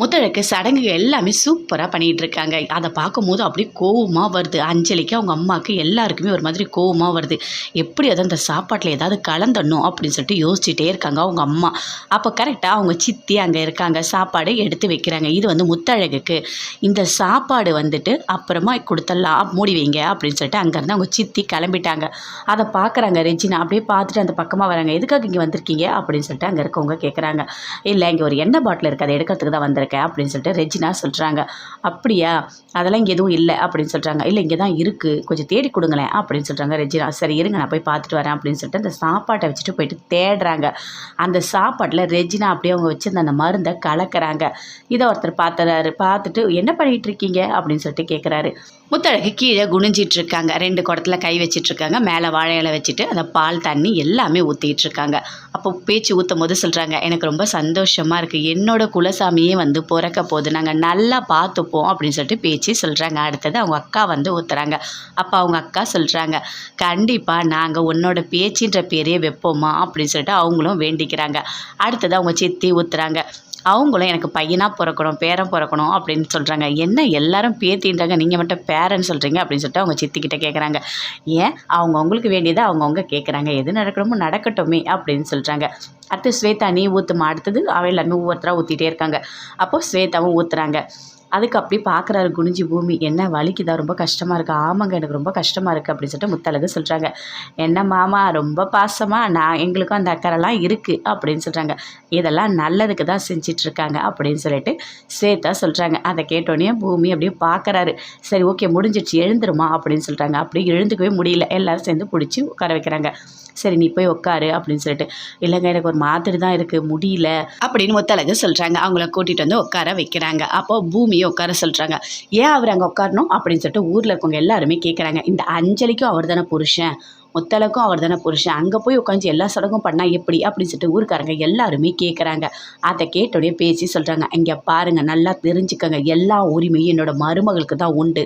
முத்தழகு சடங்குகள் எல்லாமே சூப்பராக பண்ணிகிட்டு இருக்காங்க அதை பார்க்கும்போது அப்படியே கோவமாக வருது. அஞ்சலிக்கு அவங்க அம்மாவுக்கு எல்லாருக்குமே ஒரு மாதிரி கோவமாக வருது. எப்படி அதை அந்த சாப்பாட்டில் ஏதாவது கலந்துடணும் அப்படின்னு சொல்லிட்டு யோசிச்சுட்டே இருக்காங்க அவங்க அம்மா. அப்போ கரெக்டாக அவங்க சித்தி அங்கே இருக்காங்க. சாப்பாடு எடுத்து வைக்கிறாங்க. இது வந்து முத்தழகுக்கு. இந்த சாப்பாடு வந்துட்டு அப்புறமா கொடுத்தலாம் மூடி வைங்க அப்படின்னு சொல்லிட்டு அங்கேருந்து அவங்க சித்தி கிளம்பிட்டாங்க. அதை பார்க்குறாங்க ரெஜினா அப்படியே பார்த்துட்டு அந்த பக்கமாக வராங்க. எதுக்காக இங்கே வந்திருக்கீங்க? அப்படின்னு சொல்லிட்டு அங்கே இருக்கவங்க கேட்குறாங்க இல்லை இங்கே ஒரு எண்ணெய் பாட்டில் இருக்குது. அதை எடுக்கிறதுக்கு தான் வந்திருக்கேன். அப்படின்னு சொல்லிட்டு ரெஜினா சொல்கிறாங்க அப்படியா? அதெல்லாம் இங்கே எதுவும் இல்லை அப்படின்னு சொல்கிறாங்க இல்லை இங்கே தான் இருக்குது கொஞ்சம் தேடி கொடுங்களேன் அப்படின்னு சொல்கிறாங்க ரெஜினா. சரி இருங்க நான் போய் பார்த்துட்டு வரேன் அப்படின்னு சொல்லிட்டு அந்த சாப்பாட்டை வச்சுட்டு போயிட்டு தேடுறாங்க. அந்த சாப்பாட்டில் ரெஜினா அப்படியே அவங்க வச்சுருந்த அந்த மருந்தை கலக்கிறாங்க. இதை ஒருத்தர் பார்த்துறாரு. பார்த்துட்டு என்ன பண்ணிகிட்டு இருக்கீங்க? அப்படின்னு சொல்லிட்டு கேட்குறாரு முத்தழகு கீழே குனிஞ்சிட்டு இருக்காங்க. ரெண்டு குடத்துல கை வச்சிட்டு இருக்காங்க. மேலே வாழை இலை வச்சுட்டு அந்த பால் தண்ணி எல்லாமே ஊற்றிட்டு இருக்காங்க. அப்போ பேச்சு ஊற்றும் போது சொல்கிறாங்க எனக்கு ரொம்ப சந்தோஷமாக இருக்குது என்னோட குலசாமியே வந்து பிறக்க போகுது. நாங்கள் நல்லா பார்த்துப்போம் அப்படின்னு சொல்லிட்டு பேச்சு சொல்கிறாங்க அடுத்தது அவங்க அக்கா வந்து ஊற்றுறாங்க அப்போ அவங்க அக்கா சொல்கிறாங்க கண்டிப்பாக நாங்கள் உன்னோட பேச்சுன்ற பேரே வைப்போமா? அப்படின்னு சொல்லிட்டு அவங்களும் வேண்டிக்கிறாங்க. அடுத்தது அவங்க சித்தி ஊற்றுறாங்க அவங்களும் எனக்கு பையனாக பிறக்கணும் பேரன் பிறக்கணும் அப்படின்னு சொல்கிறாங்க என்ன எல்லாரும் பேத்தின்றாங்க நீங்கள் மட்டும் பேரன் சொல்கிறீங்க அப்படின்னு சொல்லிட்டு அவங்க சித்திக்கிட்ட கேட்குறாங்க ஏன்? அவங்கவுங்களுக்கு வேண்டியதை அவங்கவுங்க கேட்குறாங்க எது நடக்கணுமோ நடக்கட்டுமே அப்படின்னு சொல்கிறாங்க அடுத்து ஸ்வேதா நீ ஊற்றுமா அடுத்தது அவ எல்லாமே ஒவ்வொருத்தராக ஊற்றிட்டே இருக்காங்க. அப்போது ஸ்வேதாவும் ஊற்றுறாங்க அதுக்கு அப்படி பார்க்குறாரு குனிஞ்சி பூமி. என்ன வலிக்குதா? ரொம்ப கஷ்டமாக இருக்குது ஆமாங்க எனக்கு ரொம்ப கஷ்டமாக இருக்குது அப்படின்னு சொல்லிட்டு முத்தழகு சொல்கிறாங்க என்ன மாமா ரொம்ப பாசமாக நான் எங்களுக்கும் அந்த அக்கறைலாம் இருக்குது அப்படின்னு சொல்கிறாங்க இதெல்லாம் நல்லதுக்கு தான் செஞ்சிட்ருக்காங்க அப்படின்னு சொல்லிட்டு சேத்தா சொல்கிறாங்க அதை கேட்டோடனே பூமி அப்படியே பார்க்குறாரு சரி ஓகே முடிஞ்சிடுச்சு. எழுந்துருமா அப்படின்னு சொல்கிறாங்க அப்படியே எழுந்துக்கவே முடியல. எல்லோரும் சேர்ந்து பிடிச்சி உட்கார வைக்கிறாங்க. சரி நீ போய் உட்காரு அப்படின்னு சொல்லிட்டு. இல்லைங்க எனக்கு ஒரு மாதிரி தான் இருக்குது முடியல அப்படின்னு முத்தழகு சொல்கிறாங்க அவங்கள கூட்டிகிட்டு வந்து உட்கார வைக்கிறாங்க. அப்போ பூமியை உட்கார சொல்கிறாங்க ஏன் அவர் அங்கே உட்காரணும்? அப்படின்னு சொல்லிட்டு ஊரில் இருக்கவங்க எல்லாருமே கேட்குறாங்க இந்த அஞ்சலிக்கும் அவர் தானே புருஷன்? முத்தலக்கும் அவர் தானே புருஷன். அங்கே போய் உட்காந்து எல்லா சடங்கும் பண்ணால் எப்படி? அப்படின்னு சொல்லிட்டு ஊருக்காரங்க எல்லாருமே கேட்குறாங்க அதை கேட்டோடனே பேசி சொல்கிறாங்க இங்கே பாருங்கள் நல்லா தெரிஞ்சுக்கங்க. எல்லா உரிமையும் என்னோடய மருமகளுக்கு தான் உண்டு.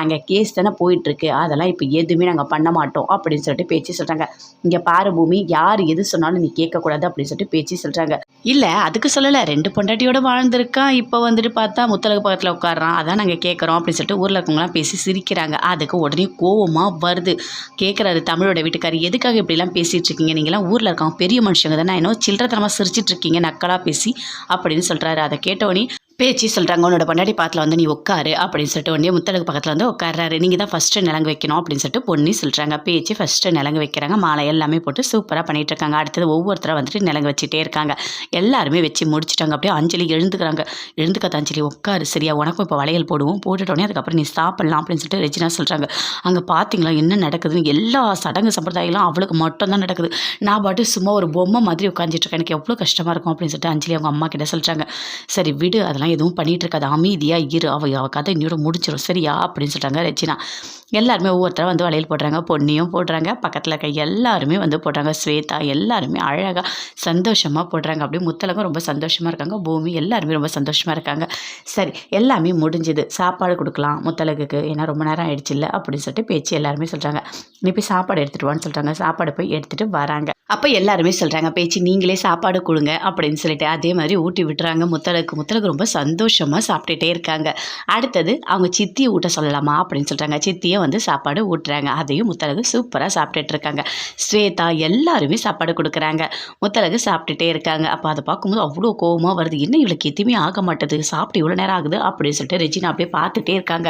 அங்கே கேஸ் தானே போயிட்டுருக்கு. அதெல்லாம் இப்போ எதுவுமே நாங்கள் பண்ண மாட்டோம் அப்படின்னு சொல்லிட்டு பேச்சு சொல்கிறாங்க இங்கே பாரு பூமி யார் எது சொன்னாலும் நீ கேட்கக்கூடாது அப்படின்னு சொல்லிட்டு பேச்சு சொல்கிறாங்க இல்லை அதுக்கு சொல்லலை. ரெண்டு பொண்டாட்டியோட வாழ்ந்திருக்கான். இப்போ வந்துட்டு பார்த்தா முத்தலகு பக்கத்தில் உட்காடுறான் அதான் நாங்கள் கேட்குறோம் அப்படின்னு சொல்லிட்டு ஊரில் இருக்கவங்களாம் பேசி சிரிக்கிறாங்க. அதுக்கு உடனே கோவமாக வருது. கேட்குறாரு தமிழோட வீட்டுக்காரர் எதுக்காக இப்படிலாம் பேசிகிட்டு இருக்கீங்க? நீங்களாம் ஊரில் இருக்கவங்க பெரிய மனுஷங்க தானே? இன்னும் சில்லறத்தனமாக சிரிச்சிட்டு இருக்கீங்க நக்கலாக பேசி அப்படின்னு சொல்கிறாரு அதை கேட்டோடனே பேச்சு சொல்கிறாங்க உன்னோட பொண்டாட்டி பாத்தில் வந்து நீ உட்காரு அப்படின்னு சொல்லிட்டு உடனே முத்தலுக்கு பக்கத்தில் வந்து உட்கார்றாரு. நீங்கள் தான் ஃபஸ்ட்டு நிலங்கு வைக்கணும் அப்படின்னு சொல்லிட்டு பொண்ணு சொல்கிறாங்க பேச்சு ஃபஸ்ட்டு நிலங்கு வைக்கிறாங்க. மாலை எல்லாமே போட்டு சூப்பராக பண்ணிகிட்டு இருக்காங்க. அடுத்தது ஒவ்வொருத்தராக வந்துட்டு நிலங்கு வச்சுட்டே இருக்காங்க. எல்லாருமே வச்சு முடிச்சிட்டாங்க. அப்படியே அஞ்சலி எழுந்துக்கிறாங்க. எழுந்துக்காத அஞ்சலி உட்காரு சரியா? உனக்கும் இப்போ வளையல் போடுவோம். போட்டுட்டோடனே அதுக்கப்புறம் நீ சாப்பிட்லாம் அப்படின்னு சொல்லிட்டு ரெஜினா சொல்கிறாங்க அங்கே பார்த்தீங்களா என்ன நடக்குதுன்னு? எல்லா சடங்கு சம்பிரதாயம்லாம் அவளுக்கு மட்டும் தான் நடக்குது. நான் பாட்டு சும்மா ஒரு பொம்மை மாதிரி உட்காந்துட்டு இருக்கேன். எனக்கு எவ்வளோ கஷ்டமாக இருக்கும் அப்படின்னு சொல்லிட்டு அஞ்சலி அவங்க அம்மா கிட்ட சொல்கிறாங்க சரி விடு. அதெல்லாம் எதுவும் பண்ணிகிட்டு இருக்காது அமைதியாக இரு. அவ அவள் கதை இன்னோட முடிச்சிடும் சரியா? அப்படின்னு சொல்கிறாங்க ரச்சினா. எல்லாருமே ஒவ்வொருத்தரும் வந்து வளையல் போடுறாங்க பொன்னியும் போடுறாங்க. பக்கத்தில் இருக்க எல்லாருமே வந்து போடுறாங்க. ஸ்வேதா எல்லாருமே அழகாக சந்தோஷமாக போடுறாங்க. அப்படியே முத்தலகம் ரொம்ப சந்தோஷமாக இருக்காங்க. பூமி எல்லாருமே ரொம்ப சந்தோஷமாக இருக்காங்க. சரி எல்லாமே முடிஞ்சுது. சாப்பாடு கொடுக்கலாம் முத்தலகுக்கு. ஏன்னா ரொம்ப நேரம் ஆயிடுச்சு இல்லை அப்படின்னு சொல்லிட்டு பேச்சு எல்லாருமே சொல்கிறாங்க நீ போய் சாப்பாடு எடுத்துகிட்டு வான்னு சொல்கிறாங்க சாப்பாடு போய் எடுத்துகிட்டு வராங்க. அப்போ எல்லாருமே சொல்கிறாங்க பேச்சு நீங்களே சாப்பாடு கொடுங்க அப்படின்னு சொல்லிட்டு அதே மாதிரி ஊட்டி விட்டுறாங்க. முத்தலுக்கு முத்தலுக்கு ரொம்ப சந்தோஷமாக சாப்பிட்டுட்டே இருக்காங்க. அடுத்தது அவங்க சித்தியை ஊட்ட சொல்லலாமா அப்படின்னு சொல்கிறாங்க சித்தியை வந்து சாப்பாடு ஊட்டுறாங்க. அதையும் முத்தலகு சூப்பராக சாப்பிட்டுட்டு இருக்காங்க. ஸ்வேதா எல்லாருமே சாப்பாடு கொடுக்குறாங்க. முத்தலகு சாப்பிட்டுட்டே இருக்காங்க. அப்போ அதை பார்க்கும்போது அவ்வளோ கோபமாக வருது. என்ன இவளுக்கு எதுவுமே ஆக மாட்டேது. சாப்பிட்டு இவ்வளோ நேரம் ஆகுது அப்படின்னு சொல்லிட்டு ரெஜினா அப்படியே பார்த்துட்டே இருக்காங்க.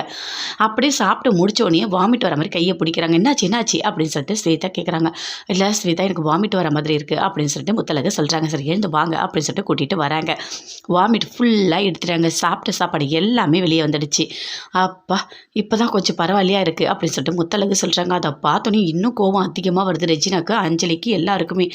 அப்படியே சாப்பிட்டு முடிச்சோடனே வாமிட் வர மாதிரி கையை பிடிக்கிறாங்க. என்னாச்சு என்னாச்சு? அப்படின்னு சொல்லிட்டு ஸ்வேதா கேட்குறாங்க இல்லை ஸ்வேதா எனக்கு வாமிட் வர மாதிரி இருக்குது அப்படின்னு சொல்லிட்டு முத்தலக சொல்கிறாங்க சரி எழுந்து வாங்க அப்படின்னு சொல்லிட்டு கூட்டிகிட்டு வராங்க. வாமிட் ஃபுல்லாக எடுத்துட்டாங்க. சாப்பிட்ட சாப்பாடு எல்லாமே வெளியே வந்துடுச்சு. அப்பா இப்போ தான் கொஞ்சம் பரவாயில்லையா இருக்குது அப்படின்னு சொல்லிட்டு முத்தலகு சொல்கிறாங்க அதை பார்த்தோன்னே இன்னும் கோபம் அதிகமாக வருது ரெஜினாக்கு அஞ்சலிக்கு எல்லாருக்குமே.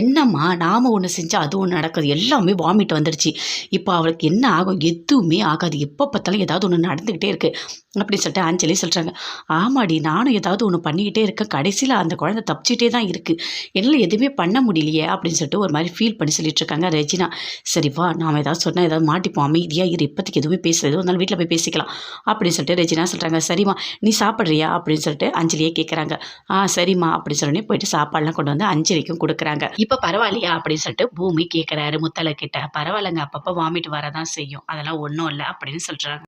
என்னம்மா நாம் ஒன்று செஞ்சால் அது ஒன்று நடக்குது. எல்லாமே வாமிட் வந்துடுச்சு. இப்போ அவளுக்கு என்ன ஆகும்? எதுவுமே ஆகாது. எப்போ பார்த்தாலும் ஏதாவது ஒன்று நடந்துக்கிட்டே இருக்குது அப்படின்னு சொல்லிட்டு அஞ்சலி சொல்கிறாங்க ஆமாடி நானும் ஏதாவது ஒன்று பண்ணிக்கிட்டே இருக்கேன். கடைசியில் அந்த குழந்தை தப்பிச்சிட்டே தான் இருக்குது என்னால் எதுவுமே பண்ண முடியலையே அப்படின்னு சொல்லிட்டு ஒரு மாதிரி ஃபீல் பண்ணி சொல்லிட்டு இருக்காங்க ரெஜினா. சரி வா நாம் ஏதாவது சொன்னால் ஏதாவது மாட்டிப்போம் அமைதியாக இரு. இப்போதைக்கு எதுவுமே பேசுறது இருந்தாலும் வீட்டில் போய் பேசிக்கலாம் அப்படின்னு சொல்லிட்டு ரெஜினா சொல்கிறாங்க சரிம்மா நீ சாப்பிட்றியா? அப்படின்னு சொல்லிட்டு அஞ்சலியே கேட்குறாங்க ஆ சரிம்மா அப்படின்னு சொல்லி போயிட்டு சாப்பாடுலாம் கொண்டு வந்து அஞ்சலிக்கும் கொடுக்குறாங்க. இப்போ பரவாயில்லையா? அப்படின்னு சொல்லிட்டு பூமி கேட்குறாரு முத்தலை கிட்ட பரவாயில்லங்க அப்பப்போ வாமிட் வரதான் செய்யும். அதெல்லாம் ஒன்றும் இல்லை அப்படின்னு சொல்கிறாங்க